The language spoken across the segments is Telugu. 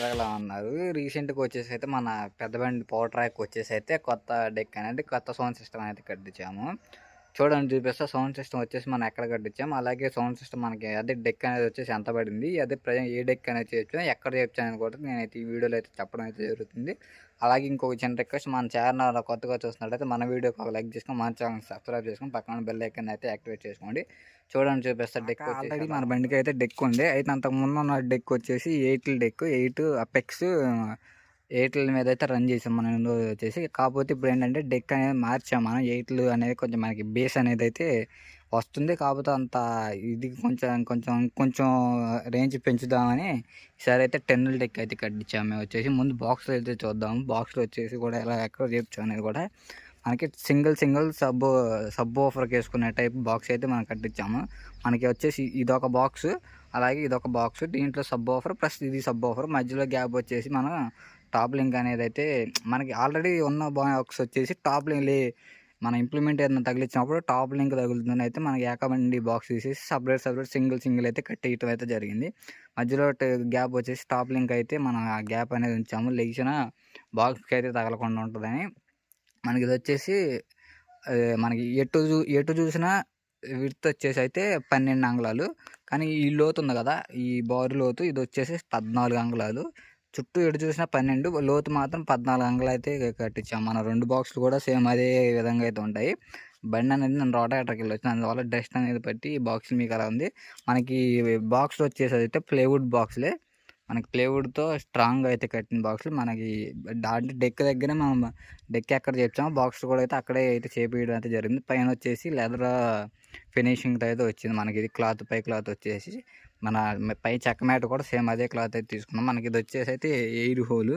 అందరిలా ఉన్నారు. రీసెంట్గా వచ్చేసి అయితే మన పెద్ద బండి పవర్ ట్రాక్ వచ్చేసి అయితే కొత్త డెక్ అనేది కొత్త సౌండ్ సిస్టమ్ అయితే కట్టించాము. చూడండి చూపిస్తా. సౌండ్ సిస్టమ్ వచ్చేసి మనం ఎక్కడ కట్టించాము అలాగే సౌండ్ సిస్టమ్ మనకి అదే డెక్ అనేది వచ్చేసి ఎంత పడింది అదే ప్రజెంట్ ఏ డెక్ అనేది చేయొచ్చు ఎక్కడ అనేది కూడా నేనైతే ఈ వీడియోలో అయితే చెప్పడం అయితే జరుగుతుంది. అలాగే ఇంకొక చిన్న రిక్వెస్ట్ మన ఛానల్ కొత్తగా చూస్తున్నట్టయితే మన వీడియోకి ఒక లైక్ చేసుకొని మన ఛానల్ సబ్స్క్రైబ్ చేసుకొని పక్కన బెల్ ఐకన్ అయితే యాక్టివేట్ చేసుకోండి. చూడండి చూపిస్తా డెక్ ఆల్రెడీ మన బండికి అయితే డెక్ ఉంది. అయితే అంతకు ముందు ఉన్న డెక్ వచ్చేసి ఎయిట్ డెక్ ఎయిట్ అపెక్స్ ఎయిట్ల మీద అయితే రన్ చేసాం మనం వచ్చేసి. కాకపోతే ఇప్పుడు ఏంటంటే డెక్ అనేది మార్చాం మనం. ఎయిట్లు అనేది కొంచెం మనకి బేస్ అనేది అయితే వస్తుంది. కాకపోతే అంత ఇది కొంచెం కొంచెం కొంచెం రేంజ్ పెంచుదామని ఈసారి అయితే టెన్నుల డెక్ అయితే కట్టించాము మేము వచ్చేసి ముందు బాక్స్లో అయితే చూద్దాం. బాక్స్లో వచ్చేసి కూడా ఎలా ఎక్కడ చేయొచ్చు అనేది కూడా మనకి సింగిల్ సింగిల్ సబ్ సబ్ ఆఫర్కి వేసుకునే టైప్ బాక్స్ అయితే మనం కట్టించాము. మనకి వచ్చేసి ఇదొక బాక్స్ అలాగే ఇదొక బాక్స్ దీంట్లో సబ్ ఆఫర్ ప్లస్ ఇది సబ్ ఆఫర్ మధ్యలో గ్యాప్ వచ్చేసి మనం టాప్ లింక్ అనేది అయితే మనకి ఆల్రెడీ ఉన్న బాక్స్ వచ్చేసి టాప్ లింక్ మన ఇంప్లిమెంట్ ఏదైనా తగిలించినప్పుడు టాప్ లింక్ తగులుతుందని అయితే మనకి ఏకబండి బాక్స్ తీసేసి సపరేట్ సపరేట్ సింగిల్ సింగిల్ అయితే కట్టేయటం అయితే జరిగింది. మధ్యలో గ్యాప్ వచ్చేసి టాప్ లింక్ అయితే మనం ఆ గ్యాప్ అనేది ఉంచాము. లేచిన బాక్స్కి అయితే తగలకుండా ఉంటుందని మనకి ఇది వచ్చేసి మనకి ఎటు చూ ఎటు చూసినా విత్ వచ్చేసి అయితే పన్నెండు అంగుళాలు. కానీ ఈ లోతు ఉంది కదా ఈ బారు లోతు ఇది వచ్చేసి పద్నాలుగు అంగుళాలు. చుట్టూ ఎటు చూసినా పన్నెండు లోతు మాత్రం పద్నాలుగు అంగలు అయితే కట్టించాం. మన రెండు బాక్సులు కూడా సేమ్ అదే విధంగా అయితే ఉంటాయి. బండి అనేది నేను రోటాటర్కి వెళ్ళి వచ్చిన అందువల్ల డస్ట్ అనేది పట్టి ఈ బాక్స్ మీకు అలా ఉంది. మనకి బాక్స్లో వచ్చేసి అయితే ప్లేవుడ్ బాక్స్లే మనకి ప్లేవుడ్తో స్ట్రాంగ్ అయితే కట్టిన బాక్సులు మనకి దాంట్లో డెక్ దగ్గరే మనం డెక్ ఎక్కడ చేర్చామో బాక్స్ కూడా అయితే అక్కడే అయితే చేపించడం అయితే జరిగింది. పైన వచ్చేసి లెదర్ ఫినిషింగ్తో అయితే వచ్చింది. మనకి ఇది క్లాత్ పై క్లాత్ వచ్చేసి. మన పై చెక్క మ్యాట్ కూడా సేమ్ అదే క్లాత్ అయితే తీసుకున్నాం. మనకి ఇది వచ్చేసి అయితే ఎయిర్ హోల్.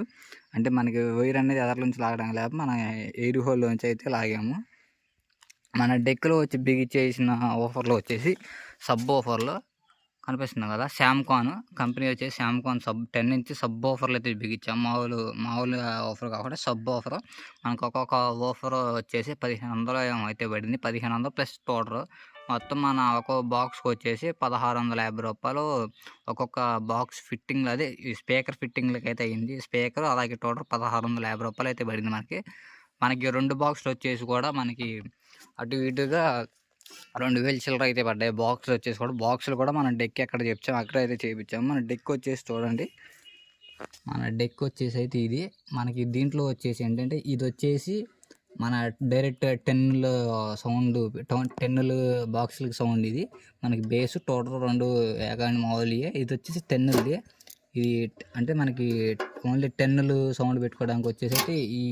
అంటే మనకి వైర్ అనేది ఎదర్ నుంచి లాగడం లేకపోతే మన ఎయిర్ హోల్లోంచి అయితే లాగాము. మన డెక్లో వచ్చి బిగిచ్చేసిన ఆఫర్లో వచ్చేసి సబ్ ఆఫర్లో కనిపిస్తుంది కదా శామ్కాన్ కంపెనీ వచ్చేసి Samcon sub ten inch sub ఆఫర్లు అయితే బిగించాం. మామూలు మామూలు ఆఫర్ కాకుండా సబ్ ఆఫర్. మనకు ఒక్కొక్క ఆఫర్ వచ్చేసి పదిహేను వందలు అయితే పడింది. పదిహేను వందలు ప్లస్ పౌడర్ మొత్తం మన ఒక్కొక్క బాక్స్కి వచ్చేసి పదహారు వందల యాభై రూపాయలు. ఒక్కొక్క బాక్స్ ఫిట్టింగ్ అదే ఈ స్పీకర్ ఫిట్టింగ్లకి అయితే అయింది. స్పీకర్ అలాగే టోటల్ పదహారు వందల యాభై రూపాయలు అయితే పడింది మనకి. మనకి రెండు బాక్స్లు వచ్చేసి కూడా మనకి అటు ఇటుగా రెండు వేలు చిల్లర అయితే పడ్డాయి. బాక్స్లు వచ్చేసి కూడా బాక్సులు కూడా మనం డెక్ ఎక్కడ చెప్తాం అక్కడ అయితే చేయించాము మన డెక్ వచ్చేసి చూడండి. మన డెక్ వచ్చేసి అయితే ఇది. మనకి దీంట్లో వచ్చేసి ఏంటంటే ఇది వచ్చేసి మన డైరెక్ట్ టెన్నుల సౌండ్ టెన్నుల బాక్స్లకి సౌండ్ ఇది. మనకి బేస్ టోటల్ రెండు ఏకాని మామూలుగా ఇది వచ్చేసి టెన్నులది. ఇది అంటే మనకి ఓన్లీ టెన్నులు సౌండ్ పెట్టుకోవడానికి వచ్చేసి ఈ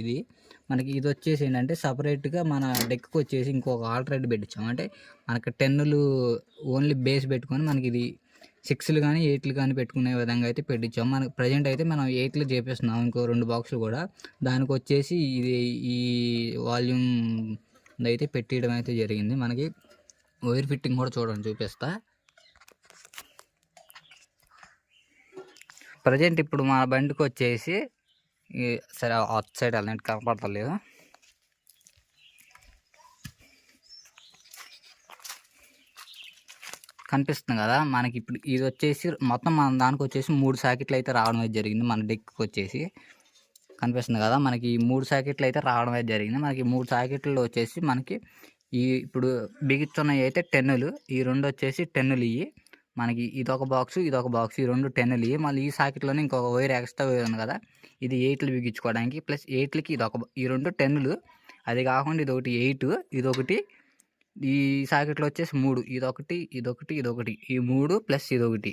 ఇది. మనకి ఇది వచ్చేసి ఏంటంటే సపరేట్గా మన డెక్కి వచ్చేసి ఇంకొక ఆల్టరేట్ పెట్టించాం. అంటే మనకి టెన్నులు ఓన్లీ బేస్ పెట్టుకొని మనకి ఇది సిక్స్లు కానీ ఎయిట్లు కానీ పెట్టుకునే విధంగా అయితే పెట్టించాం. మనకి ప్రజెంట్ అయితే మనం ఎయిట్లు చేపిస్తున్నాం ఇంకో రెండు బాక్సులు కూడా. దానికి వచ్చేసి ఇది ఈ వాల్యూమ్ అయితే పెట్టేయడం అయితే జరిగింది. మనకి వైర్ ఫిట్టింగ్ కూడా చూడండి చూపిస్తా. ప్రజెంట్ ఇప్పుడు మన బండికి వచ్చేసి సరే అట్ సైడ్ అలాంటి కనపడతలేదు. కనిపిస్తుంది కదా. మనకి ఇప్పుడు ఇది వచ్చేసి మొత్తం మన దానికి వచ్చేసి మూడు సాకెట్లు అయితే రావడం అయితే జరిగింది మన డెక్కి వచ్చేసి. కనిపిస్తుంది కదా. మనకి ఈ మూడు సాకెట్లు అయితే రావడం అయితే జరిగింది. మనకి మూడు సాకెట్లు వచ్చేసి మనకి ఈ ఇప్పుడు బిగిస్తున్నవి అయితే టెన్నులు. ఈ రెండు వచ్చేసి టెన్నులు ఇవి మనకి ఇదొక బాక్స్ ఇదొక బాక్స్ ఈ రెండు టెన్నులు ఇవి మళ్ళీ ఈ సాకెట్లోనే ఇంకొక వైర్ ఎక్స్ట్రా వైర్ ఉంది కదా. ఇది ఎయిట్లు బిగించుకోవడానికి ప్లస్ ఎయిట్లకి ఇది ఒక ఈ రెండు టెన్నులు. అది కాకుండా ఇది ఒకటి ఎయిట్ ఇది ఒకటి ఈ సాకెట్లో వచ్చేసి మూడు. ఇదొకటి ఇదొకటి ఇదొకటి. ఈ మూడు ప్లస్ ఇదొకటి.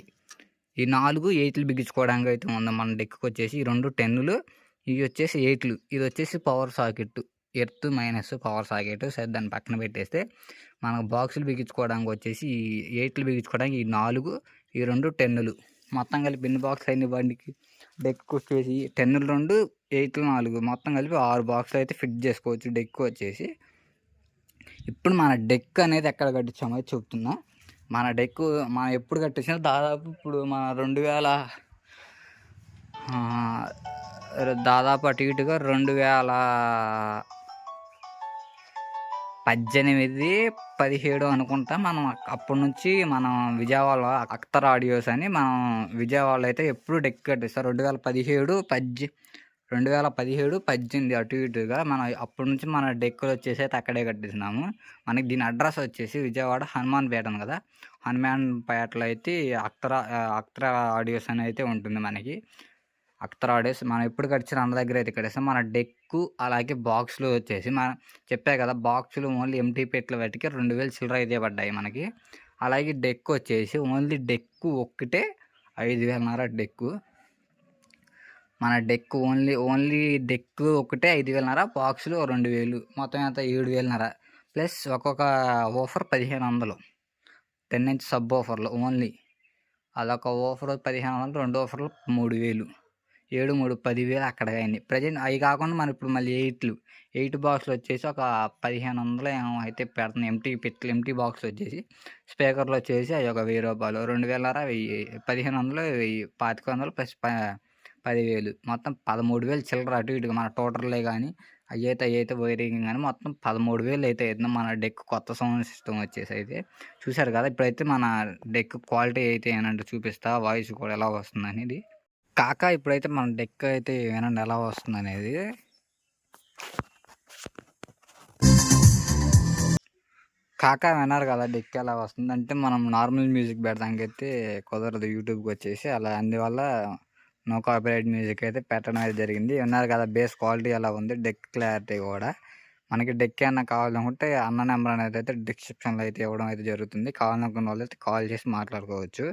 ఈ నాలుగు ఎయిట్లు బిగించుకోవడానికి అయితే ఉంది. మన డెక్కి వచ్చేసి ఈ రెండు టెన్నులు ఇవి వచ్చేసి ఎయిట్లు. ఇది వచ్చేసి power socket earth minus power socket సరే దాన్ని పక్కన పెట్టేస్తే మనకు బాక్సులు బిగించుకోవడానికి వచ్చేసి ఈ ఎయిట్లు బిగించుకోవడానికి ఈ నాలుగు ఈ రెండు టెన్నులు. మొత్తం కలిపి ఎన్ని బాక్స్ అయింది బండికి? డెక్ వచ్చేసి టెన్నులు రెండు ఎయిట్లు నాలుగు. మొత్తం కలిపి ఆరు బాక్సులు అయితే ఫిట్ చేసుకోవచ్చు డెక్ వచ్చేసి. ఇప్పుడు మన డెక్ అనేది ఎక్కడ కట్టించామో చెప్తున్నా. మన డెక్ మనం ఎప్పుడు కట్టించినా దాదాపు ఇప్పుడు మన రెండు వేల దాదాపు అటు ఇటుగా రెండు వేల పద్దెనిమిది పదిహేడు అనుకుంటా మనం అప్పటి నుంచి మనం విజయవాడలో అక్తర్ ఆడియోస్ అని మనం విజయవాడలో అయితే ఎప్పుడు డెక్ కట్టిస్తాం రెండు వేల పదిహేడు పద్దె రెండు వేల పదిహేడు పద్దెనిమిది అటు ఇటుగా మనం అప్పటి నుంచి మన డెక్కులు వచ్చేసి అయితే అక్కడే కట్టిస్తున్నాము మనకి దీని అడ్రస్ వచ్చేసి విజయవాడ హనుమాన్ పేట కదా. హనుమాన్ పేటలో అయితే అక్తరా అక్తర ఆడియోస్ అని అయితే ఉంటుంది మనకి. అక్తర్ ఆడియోస్ మనం ఎప్పుడు కట్టిన అన్న దగ్గర అయితే కట్టిస్తాం. మన డెక్కు అలాగే బాక్సులు వచ్చేసి మన చెప్పే కదా బాక్సులు ఓన్లీ ఎంటీ పెట్ల వాటికి రెండు వేలు చిల్లర అయితే పడ్డాయి మనకి. అలాగే డెక్ వచ్చేసి ఓన్లీ డెక్కు ఒక్కటే ఐదు వేలన్నర డెక్కు. మన డెక్ ఓన్లీ ఓన్లీ డెక్ ఒకటే ఐదు వేలన్నర బాక్సులు రెండు వేలు మొత్తం ఎంత? ఏడు వేలన్నర ప్లస్ ఒక్కొక్క ఓఫర్ పదిహేను వందలు. టెన్ ఇంచ్ సబ్ ఓఫర్లు ఓన్లీ. అదొక ఓఫర్ పదిహేను వందలు రెండు ఓఫర్లు మూడు వేలు. ఏడు మూడు పదివేలు అక్కడ అయింది. ప్రజెంట్ అవి కాకుండా మనం ఇప్పుడు మళ్ళీ ఎయిట్లు. ఎయిట్ బాక్స్లు వచ్చేసి ఒక పదిహేను వందలు ఏమో అయితే పెడుతున్నాయి ఎంటీ పెట్లు ఎంటీ బాక్స్ వచ్చేసి స్పీకర్లు వచ్చేసి అవి ఒక వెయ్యి రూపాయలు. రెండు వేలరా వెయ్యి పదిహేను వందలు వెయ్యి పాతిక వందలు ప్లస్ ప పదివేలు. మొత్తం పదమూడు వేలు చిల్లర అటు ఇటు మన టోటల్లే కానీ అవి అయితే అవి అయితే వైరింగ్ కానీ మొత్తం పదమూడు వేలు అయితే అవుతుంది మన డెక్ కొత్త సౌండ్ సిస్టమ్ వచ్చేసి అయితే. చూశారు కదా ఇప్పుడైతే మన డెక్ క్వాలిటీ అయితే ఏనంటే చూపిస్తా. వాయిస్ కూడా ఎలా వస్తుంది అనేది. కాక ఇప్పుడైతే మన డెక్ అయితే ఏనండి ఎలా వస్తుంది అనేది. కాక విన్నారు కదా డెక్ ఎలా వస్తుంది? అంటే మనం నార్మల్ మ్యూజిక్ పెడడానికి అయితే కుదరదు యూట్యూబ్కి వచ్చేసి. అలా అందువల్ల నో కాపీరైట్ మ్యూజిక్ అయితే పెట్టడం అయితే జరిగింది. విన్నారు కదా బేస్ క్వాలిటీ ఎలా ఉంది డెక్ క్లారిటీ కూడా. మనకి డెక్ అన్న కావాలనుకుంటే అన్న నెంబర్ అనేది అయితే డిస్క్రిప్షన్లో అయితే ఇవ్వడం అయితే జరుగుతుంది. కావాలనుకున్న వాళ్ళు అయితే కాల్ చేసి మాట్లాడుకోవచ్చు.